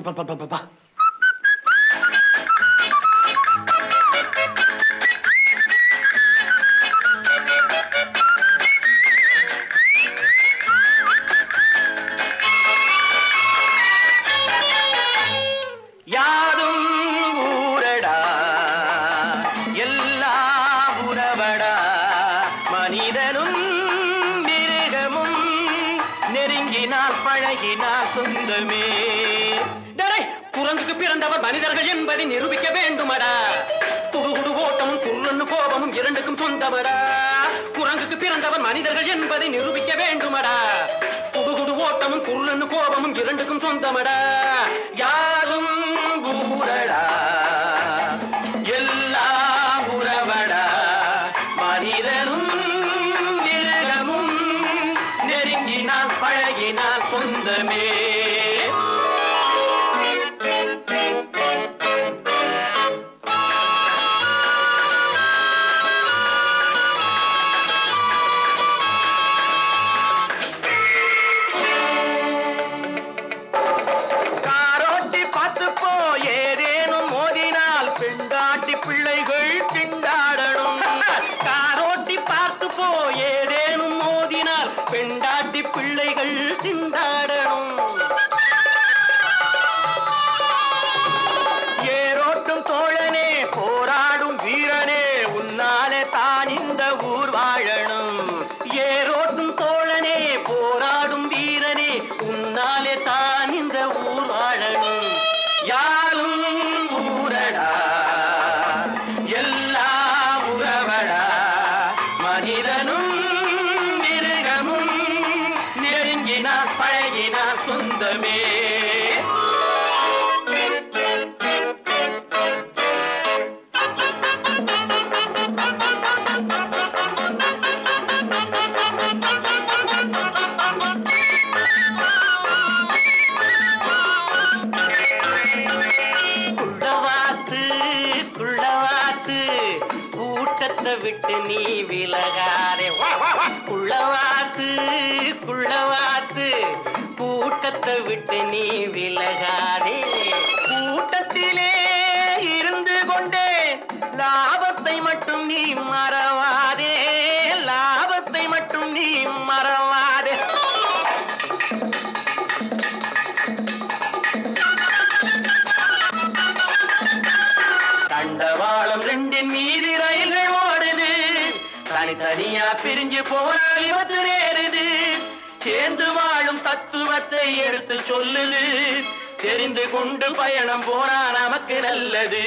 அப்பப்பப்பப்பப்பா. யாதும் ஊரடா எல்லாம் உறவடா மனிதனும் நெருங்கினால் பழகினால் சொந்தமே குரங்குக்கு பிறந்தவர் மனிதர்கள் என்பதை நிரூபிக்க வேண்டுமடா. குடுகுடு ஓட்டமும் குருன்னு கோபமும் இரண்டுக்கும் சொந்தமடா. குரங்குக்கு பிறந்தவர் மனிதர்கள் என்பதை நிரூபிக்க வேண்டுமடா. குடுகுடு ஓட்டமும் குருன்னு கோபமும் இரண்டுக்கும் சொந்தமடா. யாரும் ஊரடா. எல்லாம் உறவடா. மனிதனும் மிருகமும் நெருங்கினால் பழகினால் சொந்தமே. போ ஏதேனும் மோதினால் பெண்டாட்டி பிள்ளைகள் திண்டாடணும். ஏரோட்டும் தோழனே போராடும் வீரனே உன்னாலே தான் இந்த ஊர் வாழணும். ஏரோட்டும் தோழனே போராடும் வீரனே உன்னாலே தான் இந்த ஊர் வாழணும். யாரும் ஊரடா எல்லா உறவடா மனித சொந்தமே விட்டு நீ விலகாரே வா வா வா. குள்ளவாத்து குள்ளவாத்து கூட்டத்தை விட்டு நீ விலகாதே. கூட்டத்திலே இருந்து கொண்டே லாபத்தை மட்டும் நீ மறவாதே. லாபத்தை மட்டும் நீ மறவாதே. தண்டவாளம் ரெண்டின் மீது ரயில்கள் ஓடுது. தனித்தனியா பிரிஞ்சு போனால் இவத்து நேருது. சேர்ந்து வாழும் தத்துவத்தை எடுத்து சொல்லுது. தெரிந்து கொண்டு பயணம் போனா நமக்கு நல்லது.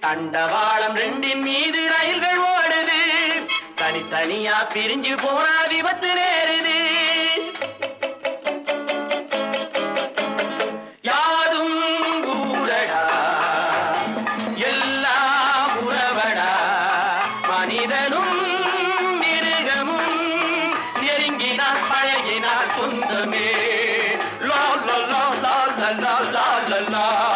தண்டவாளம் ரெண்டின் மீது ரயில்கள் ஓடுது. தனித்தனியா பிரிஞ்சு போனா விபத்து நேருது. சொந்தமே. லா லா லா லா லா லா லா